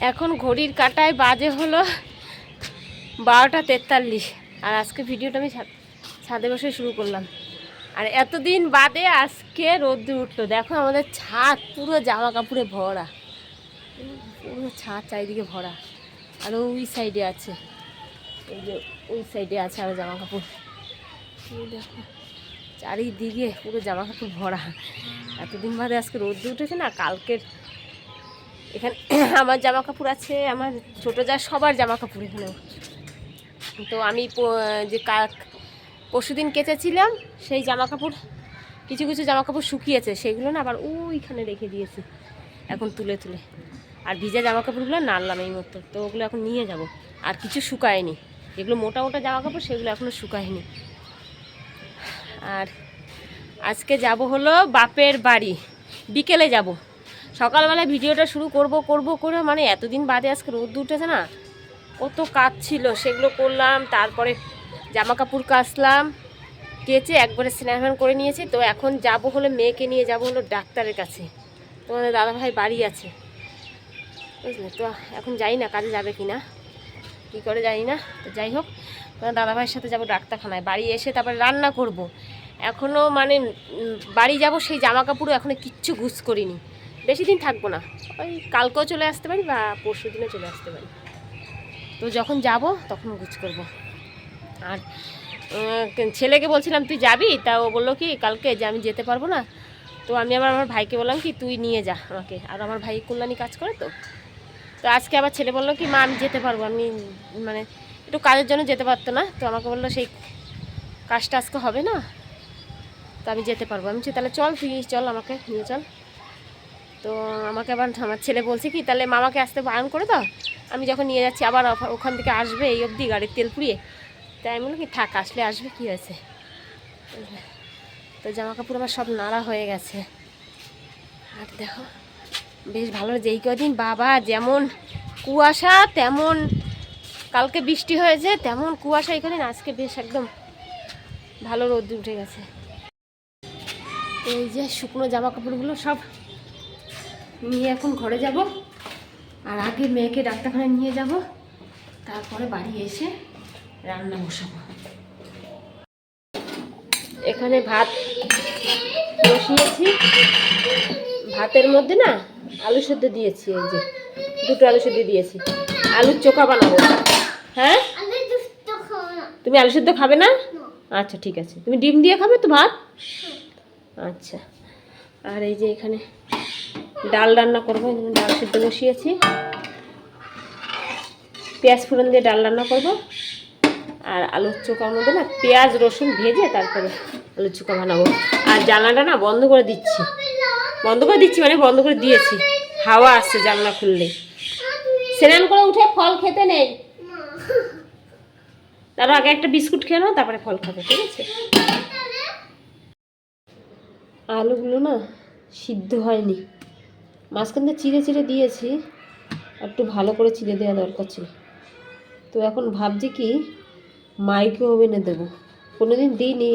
এখন ঘড়ির কাটায় বাজে হলো বারোটা তেতাল্লিশ। আর আজকে ভিডিওটা আমি ছাদ- বসে শুরু করলাম। আর এতদিন বাদে আজকে রোদ্দুর উঠল। দেখো আমাদের ছাদ পুরো জামা কাপড়ে ভরা। পুরো ছাদ চারিদিকে ভরা। আর ওই সাইডে আছে। এই যে ওই সাইডে আছে আরও জামা কাপড় দেখো, চারিদিকে পুরো জামা কাপড় ভরা। এতদিন বাদে আজকে রোদ্দুর উঠেছে না, কালকের এখানে আমার জামা কাপড় আছে, আমার ছোটো যা, সবার জামা কাপড় এখানেও তো আমি যে কাক, পরশুদিন কেচেছিলাম, সেই জামা কাপড় কিছু কিছু জামা কাপড় শুকিয়েছে, সেগুলো না আবার ওইখানে রেখে দিয়েছি, এখন তুলে তুলে। আর ভিজা জামা কাপড়গুলো নাড়লাম এই মতো তো ওগুলো এখন নিয়ে যাব। আর কিছু শুকায়নি, যেগুলো মোটা মোটা জামা কাপড় সেগুলো এখনও শুকায়নি। আর আজকে যাব হলো বাপের বাড়ি, বিকেলে যাব। সকালবেলা ভিডিওটা শুরু করব করব, করে মানে এতদিন বাদে আজকে রোদ উঠেছে না। কত কাজ ছিল সেগুলো করলাম, তারপরে জামা কাপড় কাচলাম, কেচে একবারে স্নান করে নিয়েছি। তো এখন যাব হলো মেয়েকে নিয়ে যাব হলো ডাক্তারের কাছে। তোমাদের দাদাভাই বাড়ি আছে। বুঝলে? তো এখন যাই না, কাজে যাবে কি না কী করে জানি না। তো যাই হোক তোমার দাদাভাইয়ের সাথে যাব ডাক্তারখানায়। বাড়ি এসে তারপরে রান্না করব। এখনও মানে বাড়ি যাব সেই জামা কাপড়ও এখনও কিচ্ছু গুছ করিনি। বেশি দিন থাকব না। ওই কালকেও চলে আসতে পারি বা পরশু দিনও চলে আসতে পারি। তো যখন যাব, তখন গুছ করব। আর ছেলেকে বলছিলাম, তুই যাবি? তা ও বলল কি, কালকে যে আমি যেতে পারব না। তো আমি আবার আমার ভাইকে বললাম কি, তুই নিয়ে যা আমাকে। আর আমার ভাই কল্যাণী কাজ করে তো। তো আজকে আবার ছেলে বলল কি, মা, আমি যেতে পারব। আমি মানে একটু কাজের জন্য যেতে পারতো না। তো আমাকে বলল, সেই কাজটা আজকে হবে না। তো আমি যেতে পারব। আমি তাহলে চল তুই চল আমাকে নিয়ে চল। তো আমাকে আবার আমার ছেলে বলছে কি, তাহলে মামাকে আসতে বারণ করে দাও। আমি যখন নিয়ে যাচ্ছি, আবার ওখান থেকে আসবে এই অবধি গাড়ির তেল পুড়িয়ে। তাই আমি কি, থাক, আসলে আসবে, কী হয়েছে? তো জামা কাপড় আমার সব নাড়া হয়ে গেছে। আর দেখো, বেশ ভালো যেই কদিন বাবা যেমন কুয়াশা, তেমন কালকে বৃষ্টি হয়েছে, তেমন কুয়াশা এখানে আজকে বেশ একদম ভালো রোদ উঠে গেছে। এই যে শুকনো জামা কাপড়গুলো সব নিয়ে এখন ঘরে যাব। আর আগে মেয়েকে ডাক্তারখানায় নিয়ে যাব। তারপরে বাড়ি এসে রান্না বসাবো। এখানে ভাত বসিয়েছি। ভাতের মধ্যে না আলু সেদ্ধ দিয়েছি এই যে দুটো আলু সেদ্ধ দিয়েছি। আলুর চোখা বানাবো। হ্যাঁ? তুমি আলু সেদ্ধ খাবে না? আচ্ছা ঠিক আছে। তুমি ডিম দিয়ে খাবে তো ভাত? আচ্ছা। আর এই যে এখানে ডাল রান্না করব ডাল সেদ্ধ বসিয়েছি। পেঁয়াজ ফোড়ন দিয়ে ডাল রান্না করব। আর আলুর চোখার মধ্যে না, পেঁয়াজ, রসুন ভেজে তারপরে আলুর চোখা বানাবো। আর জানলাটা না বন্ধ করে দিচ্ছি। বন্ধ করে দিচ্ছি মানে বন্ধ করে দিয়েছি। হাওয়া আসছে জানলা খুললে। স্নান করে উঠে ফল খেতে নেই। তারপর আগে একটা বিস্কুট খেয়ে নাও, তারপরে ফল খাবে, ঠিক আছে? আলুগুলো না সিদ্ধ হয়নি। মাঝখান দিয়ে চিড়ে চিড়ে দিয়েছি, একটু ভালো করে চিড়ে দেওয়া দরকার ছিল। তো এখন ভাবছি কি, মাইক্রো ওভেনে দেবো। কোনো দিন দিইনি,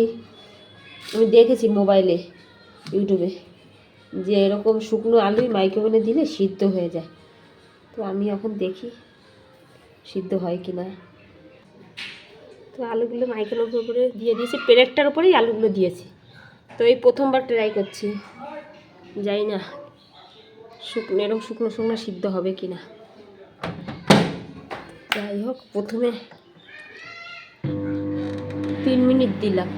আমি দেখেছি মোবাইলে, ইউটিউবে, যে এরকম শুকনো আলুই মাইক্রো ওভেনে দিলে সিদ্ধ হয়ে যায়। তো আমি এখন দেখি, সিদ্ধ হয় কি না। তো আলুগুলো মাইক্রোওয়েভ উপরে দিয়ে দিয়েছি প্লেটটার উপরেই আলুগুলো দিয়েছি। তো এই প্রথমবার ট্রাই করছি, জানি না শুকনো, এরকম শুকনো শুকনো সিদ্ধ হবে কি না যাই হোক, প্রথমে তিন মিনিট দিলাম।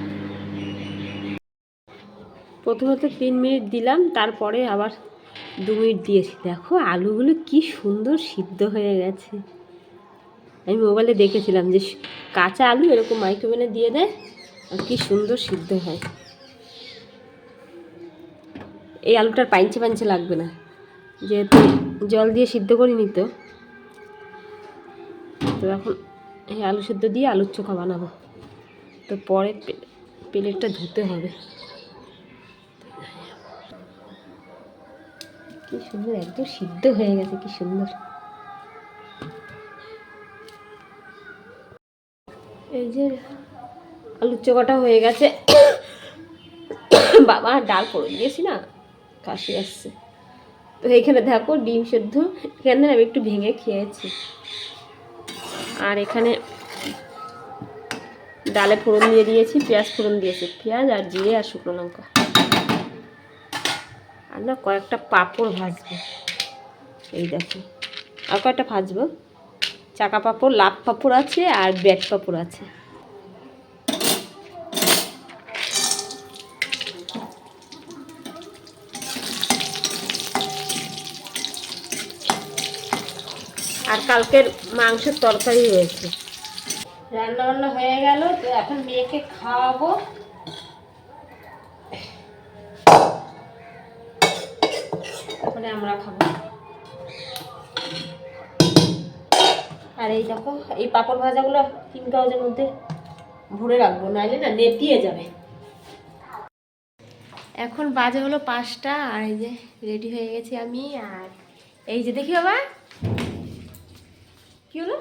প্রথমে তো তিন মিনিট দিলাম, তারপরে আবার দু মিনিট দিয়েছি। দেখো, আলুগুলো কি সুন্দর সিদ্ধ হয়ে গেছে। আমি মোবাইলে দেখেছিলাম যে কাঁচা আলু এরকম মাইক্রোওভেনে দিয়ে দেয়, আর কি সুন্দর সিদ্ধ হয়। এই আলুটার পাঞ্চে পাঞ্চে লাগবে না। যেহেতু জল দিয়ে সিদ্ধ করিনি তো তো এখন এই আলু সিদ্ধ দিয়ে আলুর চোখা বানাবো। তো পরে প্লেটটা ধুতে হবে। কি সুন্দর, একদম সিদ্ধ হয়ে গেছে, কি সুন্দর। এই যে আলুর চোখাটা হয়ে গেছে। বাবা, ডাল পড়ে দিয়েছি না? কাশি আসছে। তো এখানে দেখো ডিম সেদ্ধ। এখানে আমি একটু ভেঙে খেয়েছি। আর এখানে ডালে ফোড়ন দিয়ে দিয়েছি, পেঁয়াজ ফোড়ন দিয়েছি, পেঁয়াজ আর জিরে আর শুকনো লঙ্কা। আর না কয়েকটা পাঁপড় ভাজবো। এই দেখো। আর কয়েকটা ভাজবো? চাকা পাঁপড় লাভ পাঁপড় আছে আর ব্যাট পাঁপড় আছে। আর কালকের মাংসের তরকারি হয়েছে। রান্না বান্না হয়ে গেল, তো এখন মেয়েকে খাওয়াবো। তারপরে আমরা খাব। আর এই দেখো, এই পাপড় ভাজাগুলো তিন কাগজের মধ্যে ভরে রাখব, নাইলে না নেতিয়ে যাবে। এখন বাজে হলো পাঁচটা, আর এই যে রেডি হয়ে গেছি আমি, আর এই যে দেখি বাবা কি হলো?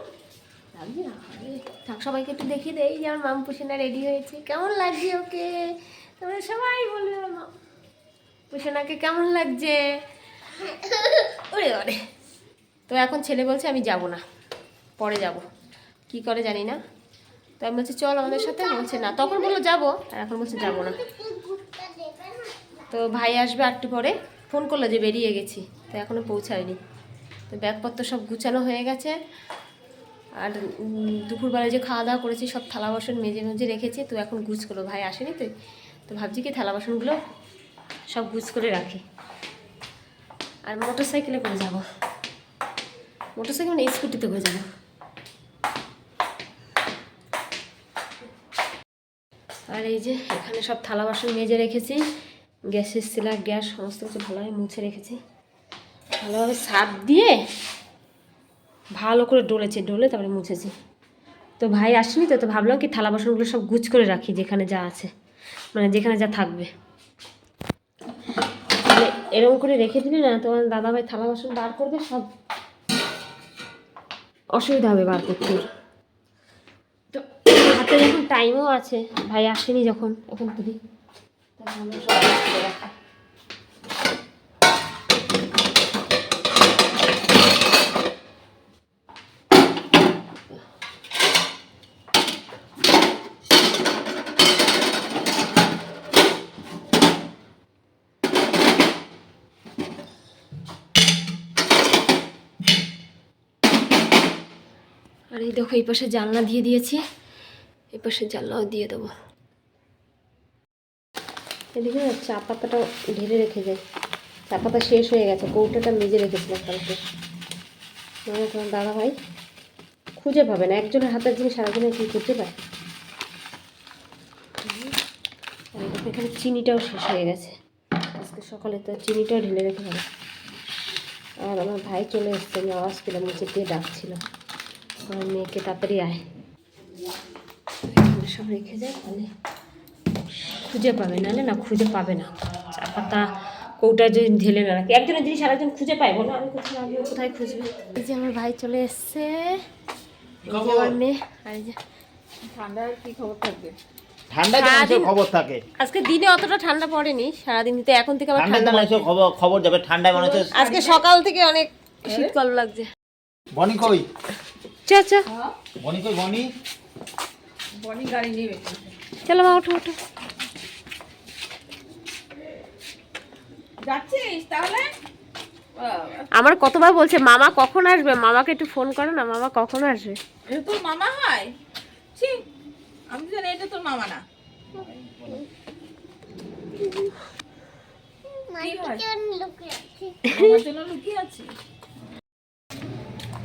থাক, সবাইকে একটু দেখিয়ে দেই যে আমার মাম পুষিনা রেডি হয়েছে। কেমন লাগছে ওকে? তোমরা সবাই বলবে মাম। পুষিনাকে কেমন লাগছে? ওরে ওরে তো এখন ছেলে বলছে, আমি যাব না, পরে যাব। কি করে জানি না। তো আমি বলছি, চল আমাদের সাথে। বলছে, না, তখন বলল যাব, আর এখন বলছে যাব না। তো ভাই আসবে একটু পরে। ফোন করল যে বেরিয়ে গেছি, তো এখনও পৌঁছায়নি। ব্যাগপত্র সব গুছানো হয়ে গেছে। আর দুপুরবেলা যে খাওয়া দাওয়া করেছি, সব থালা বাসন মেজে মেজে রেখেছি। তো এখন গুছ করল ভাই আসেনি তুই তো ভাবছি কি থালা বাসনগুলো সব গুছ করে রাখি। আর মোটর সাইকেলে করে যাব। মোটর সাইকেল মানে স্কুটিতে করে যাব। আর এই যে এখানে সব থালা বাসন মেজে রেখেছি। গ্যাসের সিলার, গ্যাস, সমস্ত কিছু ভালোভাবে মুছে রেখেছি। ভালোভাবে সাপ দিয়ে ভালো করে ডলেছে, ডলে তারপরে মুছেছি। তো ভাই আসেনি তো তো ভাবলাম কি থালা বাসনগুলো সব গুছ করে রাখি যেখানে যা আছে মানে যেখানে যা থাকবে। তাহলে এরকম করে রেখে দিলে না তোমার দাদা ভাই থালা বাসন বার করবে, সব অসুবিধা হবে বার করতে। তো হাতে যখন টাইমও আছে, ভাই আসেনি যখন তখন আমরা সব রাখি। দেখো, এই পাশে জানলা দিয়ে দিয়েছি। এই পাশে জানলাও দিয়ে দেবো। এদিকে চা পাতাটা ঢেলে রেখে যায় চা পাতা শেষ হয়ে গেছে, কৌটাটা মেজে রেখেছিলাম কালকে। মানে তোমার দাদা ভাই খুঁজে পাবে না, একজনের হাতের জিনিস সারাদিনে কি খুঁজে পায়? এখানে চিনিটাও শেষ হয়ে গেছে। আজকে সকালে তো চিনিটাও ঢেলে রেখে হবে আর আমার ভাই চলে এসছে, আমি আওয়াজ পেলাম, নিচে দিয়ে ডাকছিল। আমার মেয়েকে তাড়াতাড়ি আয়। সব রেখে যায় তাহলে খুঁজে পাবে। নাহলে না খুঁজে পাবে না। চা পাতা কৌটা যদি ঢেলে না রাখে। একজনের জিনিস আরেকজন খুঁজে পায়। বলো আমি কোথায় আমি কোথায় খুঁজবে? এই যে আমার ভাই চলে এসছে। আমার মেয়ে। আর যে ঠান্ডার কি খবর থাকবে? ঠান্ডা মানুষের খবর থাকে। আজকে দিনে অতটা ঠান্ডা পড়েনি। সারাদিন তো এখন থেকে আবার ঠান্ডা ঠান্ডা মানুষের খবর খবর যাবে। ঠান্ডায় মানুষের আজকে সকাল থেকে অনেক শীতকাল লাগছে। বনি কই? চা চা। বনি কই বনি? বনি গাড়ি নেবে চলো মা ওঠো ওঠো। যাচ্ছিস তাহলে? আমার কতবার বলছে মামা কখন আসবে? মামাকে একটু ফোন করো না মামা কখন আসবে? এটা তোর মামা হয়? ছি আমি জানি এটা তোর মামা না। জন্য লুকিয়ে আছি।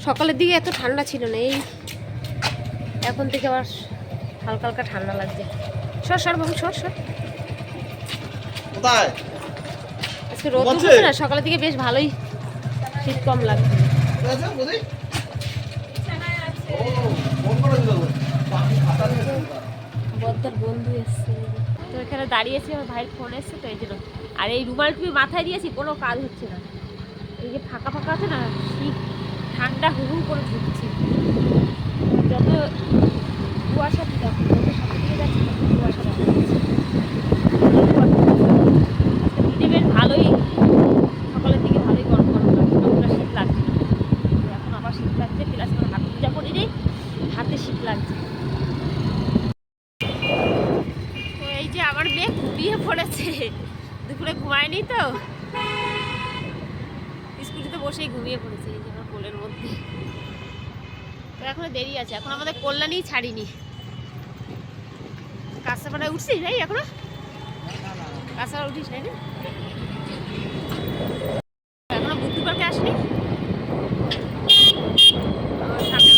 সকালের দিকে এত ঠান্ডা ছিল না এই এখন থেকে আবার হালকা হালকা ঠান্ডা লাগছে। সর সর বাবু সর সর। কোথায়? আজকে রোদ? উঠেছে না সকালের দিকে বেশ ভালোই শীত কম লাগছে। বদ্দার বন্ধু এসছে। তো এখানে দাঁড়িয়েছি আমার ভাইয়ের ফোন এসছে তো এই জন্য আর এই রুমাল টুপি মাথায় দিয়েছি কোনো কাজ হচ্ছে না। এই যে ফাঁকা ফাঁকা আছে না শীত ঠান্ডা হু হু করে ঢুকছে। যত কুয়াশা দেখো যত সাথে দিয়ে যাচ্ছে, তত কুয়াশা দেখা যাচ্ছে দিদি ভালোই, সকালের দিকে ভালোই গরম গরম লাগছে তখন শীত লাগছে। এখন আবার শীত লাগছে প্লাস আমার হাত পূজা করে দিই হাতে শীত লাগছে। তো এই যে আমার মেয়ে ঘুমিয়ে পড়েছে, দুপুরে ঘুমায়নি তো। স্কুটিতে বসেই ঘুমিয়ে পড়েছে। কোলের মধ্যে। তো এখনও দেরি আছে, এখন আমাদের কল্যাণী ছাড়িনি। কাঁচাপাড়ায় উঠছিস ভাই এখনও? কাঁচাপাড়া উঠিস নাই না এখনও আসনি? সামনে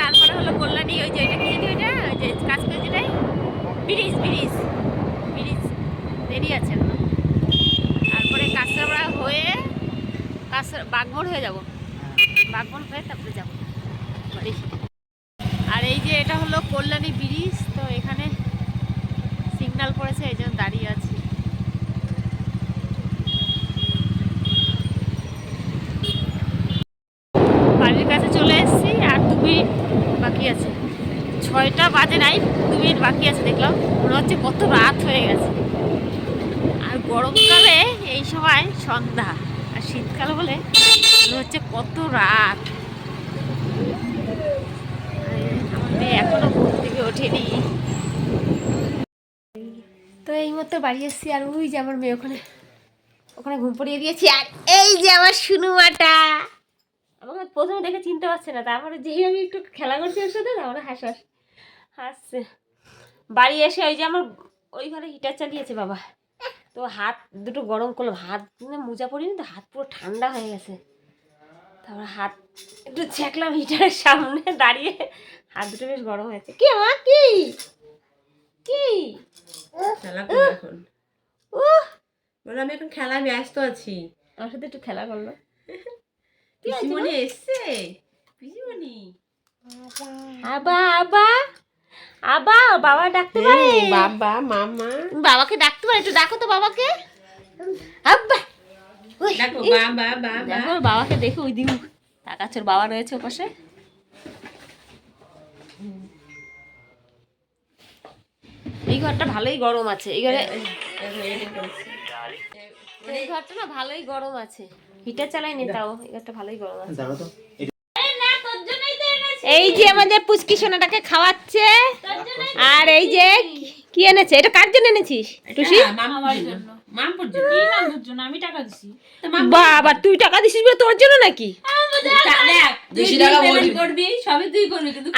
তারপরে হলো কল্যাণী, ওই যে ওইটা ওইটা? ওই যে কাজ ব্রিজ দেরি আছে তারপরে হয়ে বাগমোড় হয়ে যাব। বাগমোড় হয়ে তারপরে যাব। আর এই যে এটা হলো কল্যাণী ব্রিজ, তো এখানে সিগন্যাল পড়েছে এই জন্য দাঁড়িয়ে আছি। বাড়ির কাছে চলে এসেছি, আর দু মিনিট বাকি আছে। ছয়টা বাজে নাই, দু মিনিট বাকি আছে, দেখলাম। মনে হচ্ছে কত রাত হয়ে গেছে। আর গরমকালে এই সময় সন্ধ্যা, আর শীতকাল বলে হচ্ছে কত রাত। এখনও ঘুম থেকে ওঠেনি। তো এই মতো বাড়ি এসেছি, আর ওই যে আমার মেয়ে ওখানে ওখানে ঘুম পড়িয়ে দিয়েছি। আর এই যে আমার সুনুমাটা আমাকে প্রথমে দেখে চিনতে পারছে না, তারপরে যেই আমি একটু খেলা করছি ওর সাথে হাস হাস, হাসছে। বাড়ি এসে ওই যে আমার, ওই ঘরে হিটার চালিয়েছে বাবা। তো হাত দুটো গরম করলাম, হাত মোজা পরিনি তো, হাত পুরো ঠান্ডা হয়ে গেছে। তারপর হাত একটু ছেঁকলাম হিটারের সামনে দাঁড়িয়ে। হাত দুটো বেশ গরম হয়েছে। কি আমার কি? কি? এখন। বলে আমি এখন খেলায় ব্যস্ত আছি। আমার সাথে একটু খেলা করল। পিসিমণি এসছে? পিসিমণি। আবা আবা আবা বাবা ডাকতে পারে? বাবা মামা। বাবাকে ডাকতে পারে? একটু ডাকো তো বাবাকে। আব্বা দেখো এই, বাবা বাবা দেখো ওর বাবাকে দেখে ওই দিন তাকাচ্ছে বাবা রয়েছে ওপাশে। এই ঘরটা ভালোই গরম আছে। এই ঘরে এই ঘরটা না ভালোই গরম আছে। হিটার চালাইনি তাও এই ঘরটা ভালোই গরম আছে। এই যে আমাদের পুচকি সোনাটাকে খাওয়াচ্ছে। আর এই যে কি এনেছে? এটা কার জন্য এনেছিস টুসি? মামার জন্য। বাবা তুই টাকা দিছিস বলে তোর জন্য নাকি? তুই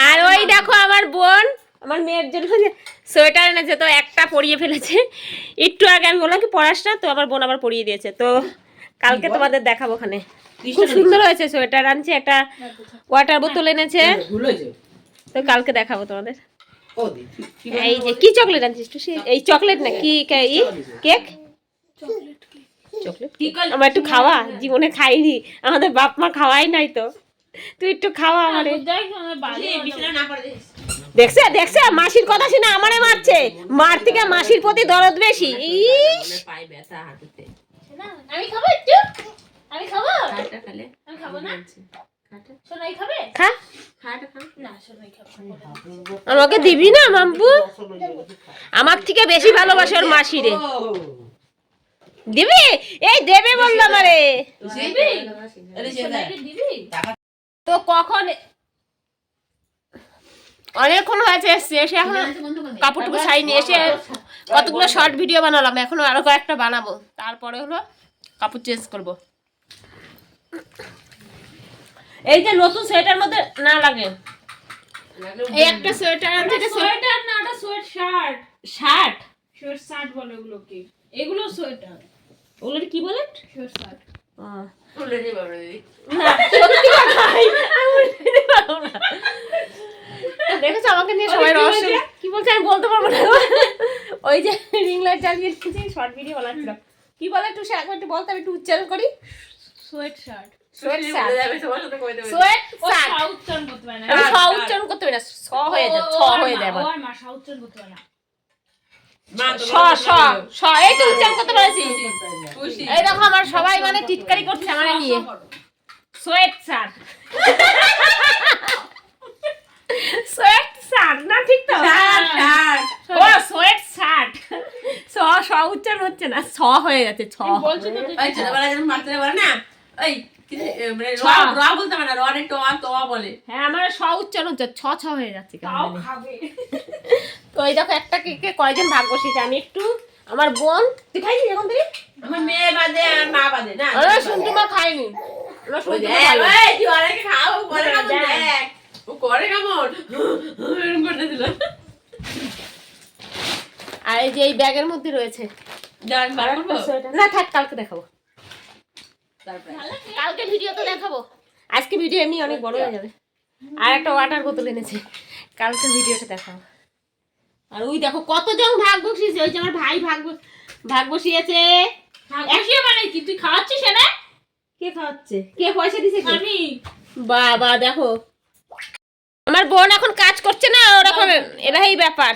আর ওই দেখো আমার বোন আমার মেয়ের জন্য সোয়েটার এনেছে তো একটা পরিয়ে ফেলেছে। একটু আগে আমি বললাম কি পড়াস না? তো আমার বোন আবার পরিয়ে দিয়েছে। তো কালকে তোমাদের দেখাবো ওখানে। খুব সুন্দর হয়েছে সোয়েটার আনছে একটা ওয়াটার বোতল এনেছে। তো কালকে দেখাবো তোমাদের। ও এই যে কি চকলেট আনছিস টুসি এই চকলেট না কি কে- কেক চকলেট আমার একটু খাওয়া? জীবনে খাইনি। আমাদের বাপ মা খাওয়াই নাই তো। তুই একটু খাওয়া আমারে। দেখছে দেখছে মাসির কথা শুনে আমারে মারছে। মার থেকে মাসির প্রতি দরদ বেশি। ইস! আমি খাব একটু? আমি খাব? আমি খাব না? খাটা সোনাই খাবে? খা। খাটা খা না সোনাই খাব আমাকে দিবি না মাম্পু? আমার থেকে বেশি ভালোবাসে ওর মাসিরে। দিবি? এই দেবে বলল আমারে। সোনাইকে দিবি? তো কখন অনেকক্ষণ হয়েছে এসছে এসে এখন কাপড় টুকু ছাইনি এসে কতগুলো শর্ট ভিডিও বানালাম এখন আরও কয়েকটা বানাবো। তারপরে হলো কাপড় চেঞ্জ করব। এই যে নতুন সোয়েটার মধ্যে না লাগে। এই একটা সোয়েটার এটা সোয়েটার না ওটা sweat shirt shirt sweat shirt বলে ওগুলোকে। এগুলো সোয়েটার ওগুলো কি বলে সোয়েট শার্ট না সত্যি কথাই আমি বলতে পারব না তো দেখেছ আমাকে নিয়ে সবাই রহস্য কি বলছে আমি বলতে পারব না। ওই যে রিং লাইট জ্বালিয়ে রেখেছি শর্ট ভিডিও বানাচ্ছিলাম কি বলে একটু সে একবার একটু বলতে আমি একটু উচ্চারণ করি। সোয়েট শার্ট উচ্চারণ করতে পারে না। স উচ্চারণ করতে পারি না স হয়ে যায় ছ হয়ে যায় এই তো উচ্চারণ করতে পেরেছি। এই দেখো আমার সবাই মানে টিটকারি করছে আমার নিয়ে। সোয়েট না ঠিক তো? ও সোয়েট স স উচ্চারণ হচ্ছে না। ছ হয়ে যাচ্ছে ছ। বলছি তো যখন পারে না ওই মানে র বলতে পারে না র বলে। হ্যাঁ আমার স উচ্চারণ হচ্ছে ছ ছ হয়ে যাচ্ছে। খাবে। তো এই দেখো একটা কেকে কয়জন ভাগ বসিয়েছে? আমি একটু আমার বোন তুই খাইছিস এখন তুই আমার মেয়ে বাদে আর মা বাদে না ওরা শুনটুমা খাইনি। ওরা ওই শুনটুমা দেখ, খাইনি। ওই, তুই অনেকে খাও না, কেমন দেখ। ও করে কেমন? এরকম করে দিল। আর এই যে এই ব্যাগের মধ্যে রয়েছে। না থাক কালকে দেখাবো। তারপরে। কালকে ভিডিও তো দেখাবো। আজকে ভিডিও এমনি অনেক বড় হয়ে যাবে। আর একটা ওয়াটার বোতল এনেছে। কালকে ভিডিওটা দেখাবো। আর ওই দেখো কতজন ভাগ বসিয়েছে ওই যে আমার ভাই ভাগ ভাগ বসিয়েছে। একশো মানে কি? তুই খাওয়াচ্ছিস না কে খাওয়াচ্ছে? কে পয়সা দিছে আমি। বাবা দেখো। আমার বোন এখন কাজ করছে না ওরকম এটা এই ব্যাপার।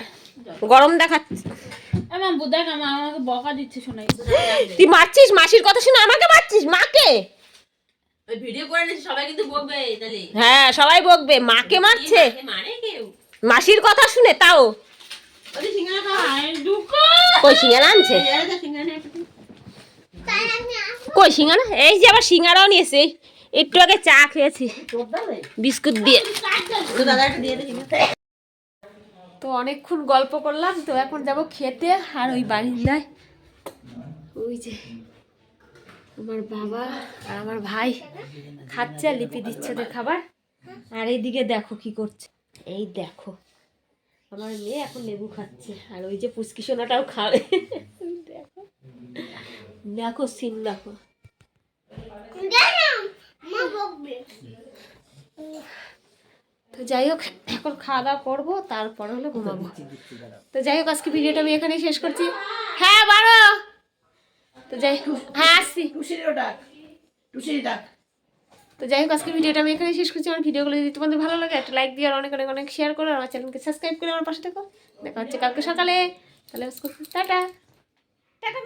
গরম দেখাচ্ছে। আমার বুদাক আমার আমাকে বকা দিচ্ছে শোনাই। তুই মারছিস? মাসির কথা শুনে আমাকে মারছিস? মাকে? ভিডিও করে নিচ্ছি সবাই কিন্তু বকবে তাহলে। হ্যাঁ সবাই বকবে। মাকে মারছে? মানে কেউ? মাসির কথা শুনে তাও। কই সিঙ্গারা আনছে সিঙ্গারা কই সিঙ্গারা এই যে আবার সিঙ্গারাও নিয়েছে একটু আগে চা খেয়েছি বিস্কুট দিয়ে তো। তো অনেকক্ষণ গল্প করলাম তো এখন যাব খেতে আর ওই বাড়ির বারিন্দায়। ওই যে আমার বাবা আর আমার ভাই খাচ্ছে আর লিপি দিচ্ছে ওদের খাবার। আর এইদিকে দেখো কি করছে। এই দেখো। আমার মেয়ে এখন লেবু খাচ্ছে। আর ওই যে পুচকি সোনাটাও খাবে। দেখো, সিন দেখো। তো যাই হোক, এখন খাওয়া দাওয়া করব, তারপর হলো ঘুমাবো। তো যাই হোক, আজকে ভিডিওটা আমি এখানেই শেষ করছি। হ্যাঁ বারো! তো যাই হোক হ্যাঁ আসছি। টুসিরও ডাক টুসির ডাক। তো যাই হোক আজকে ভিডিওটা আমি এখানে শেষ করছি। আমার ভিডিওগুলো যদি তোমাদের ভালো লাগে, একটা লাইক দিয়ে আর অনেক অনেক অনেক শেয়ার করো আমার চ্যানেলকে সাবস্ক্রাইব করে আমার পাশে থাকো। দেখা হচ্ছে কালকে সকালে। তাহলে টাটা। টাটা